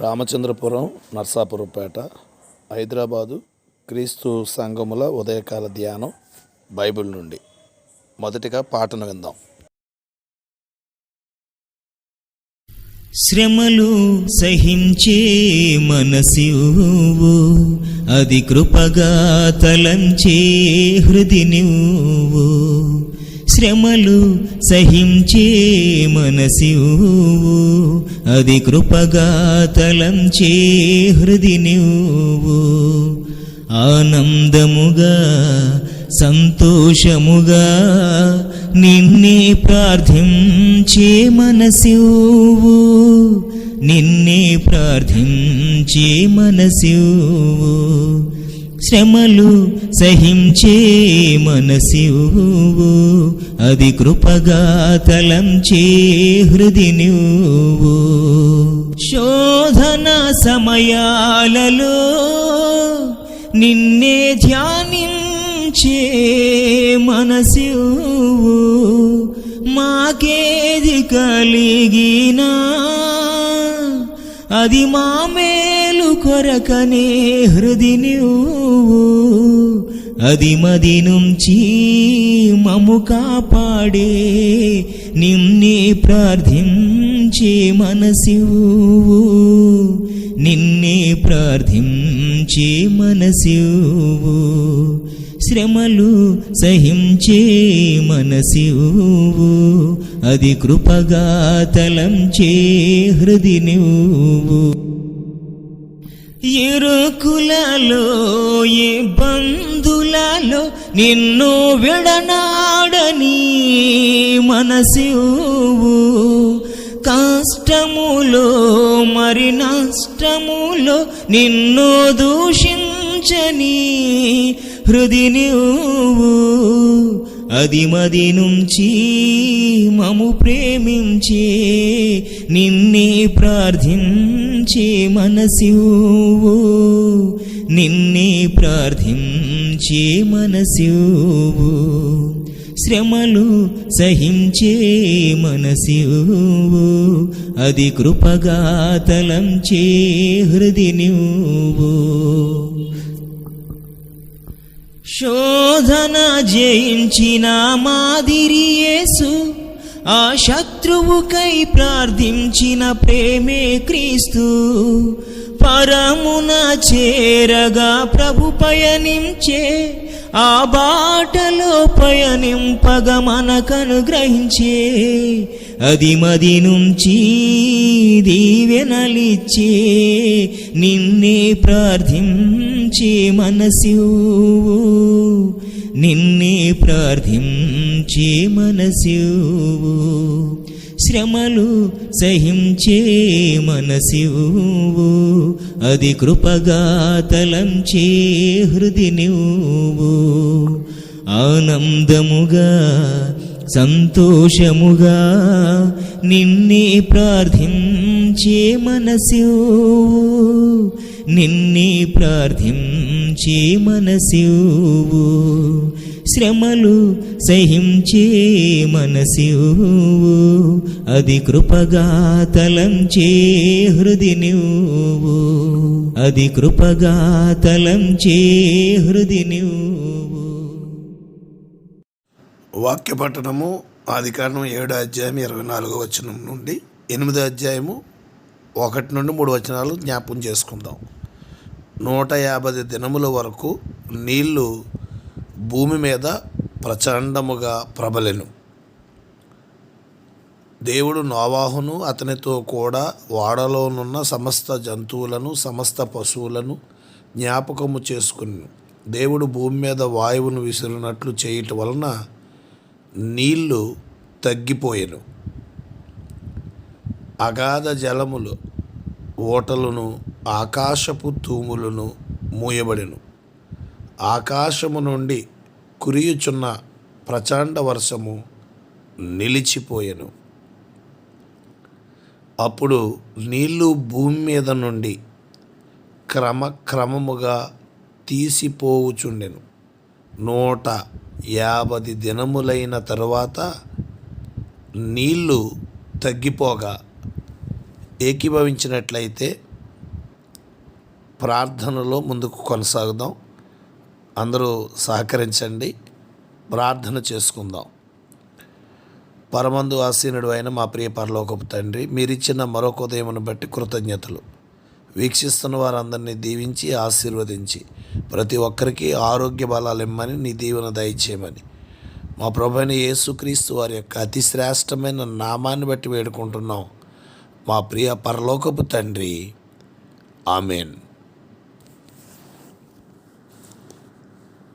రామచంద్రపురం నర్సాపురంపేట హైదరాబాదు క్రీస్తు సంఘముల ఉదయకాల ధ్యానం బైబిల్ నుండి. మొదటిగా పాటను విందాం. శ్రమలు సహించే మనసివు అది కృపగా తలంచే హృది నువ్వు శ్రమలు సహించే మనసివు అది కృపగా తలంచే హృది నువ్వు ఆనందముగా సంతోషముగా నిన్నే ప్రార్థించే మనసివు నిన్నే ప్రార్థించే మనసివు శ్రమలు సహించే మనసివు అది కృపగా తలంచే హృది నువ్వు శోధన సమయాలలో నిన్నే ధ్యానించే మనసివు మాకేది కలిగినా అది మామే కొరకనే హృది నువ్వు అది మది నుంచి మము కాపాడే నిన్నే ప్రార్థించే మనసివు. నిన్నే ప్రార్థించే మనసివు. శ్రమలు సహించే మనసివు. అది కృపగా తలంచే హృది నువ్వు ఇరుకులలో ఇబ్బందులలో నిన్ను విడనాడని మనసివు కష్టములో మరి నష్టములో నిన్ను దూషించని హృది నువ్వు అదిమది నుంచి మము ప్రేమించే నిన్నే ప్రార్థించే మనసివు నిన్నే ప్రార్థించే మనసివు శ్రమలు సహించే మనసివు అది కృపగా తలంచే హృది నువ్వు శోధన జయించిన మాదిరి యేసు ఆ శత్రువుకై ప్రార్థించిన ప్రేమే క్రీస్తు. పరమున చేరగా ప్రభు పయనించే ఆ బాటలో పయనింపగ మనకనుగ్రహించే. అది మది నుంచి దీవెనలిచ్చే నిన్నే ప్రార్థించే మనసివు. నిన్నే ప్రార్థించే మనసివు. శ్రమలు సహించే మనసివు. అది కృపగా తలంచే హృది నువ్వు ఆనందముగా సంతోషముగా నిన్నే ప్రార్థించే మనసు నిన్నే ప్రార్థించే మనసు శ్రమలు సహించే మనసు అది కృపగా తలంచే హృది నువ్వు అది కృపగా తలంచే హృది నువ్వు వాక్య పట్టణము ఆది ఏడో అధ్యాయం ఇరవై నాలుగో వచనం నుండి ఎనిమిదో అధ్యాయము ఒకటి నుండి మూడు వచనాలు జ్ఞాపం చేసుకుందాం. నూట యాభై దినముల వరకు నీళ్ళు భూమి మీద ప్రచండముగా ప్రబలెను. దేవుడు నోవాహును అతనితో కూడా వాడలోనున్న సమస్త జంతువులను సమస్త పశువులను జ్ఞాపకము చేసుకుని దేవుడు భూమి మీద వాయువును విసిరినట్లు చేయటం వలన నీళ్ళు తగ్గిపోయెను. అగాధ జలములు ఓటలను ఆకాశపు తూములను మూయబడెను. ఆకాశము నుండి కురియుచున్న ప్రచండ వర్షము నిలిచిపోయెను. అప్పుడు నీళ్ళు భూమి మీద నుండి క్రమక్రమముగా తీసిపోవుచుండెను. నూట యాభై దినములైన తరువాత నీళ్ళు తగ్గిపోగా ఏకీభవించినట్లయితే ప్రార్థనలో ముందుకు కొనసాగుదాం. అందరూ సహకరించండి. ప్రార్థన చేసుకుందాం. పరమందు ఆసీనుడు అయిన మా ప్రియ పరలోకపు తండ్రి మీరిచ్చిన మరొక ఉదయమును బట్టి కృతజ్ఞతలు. వీక్షిస్తున్న వారందరినీ దీవించి ఆశీర్వదించి ప్రతి ఒక్కరికి ఆరోగ్య బలాలు ఇమ్మని నీ దీవెన దయచేయమని. మా ప్రభుని యేసుక్రీస్తు వారి యొక్క అతి శ్రేష్టమైన నామాన్ని బట్టి వేడుకుంటున్నాం. మా ప్రియ పరలోకపు తండ్రి. ఆమెన్.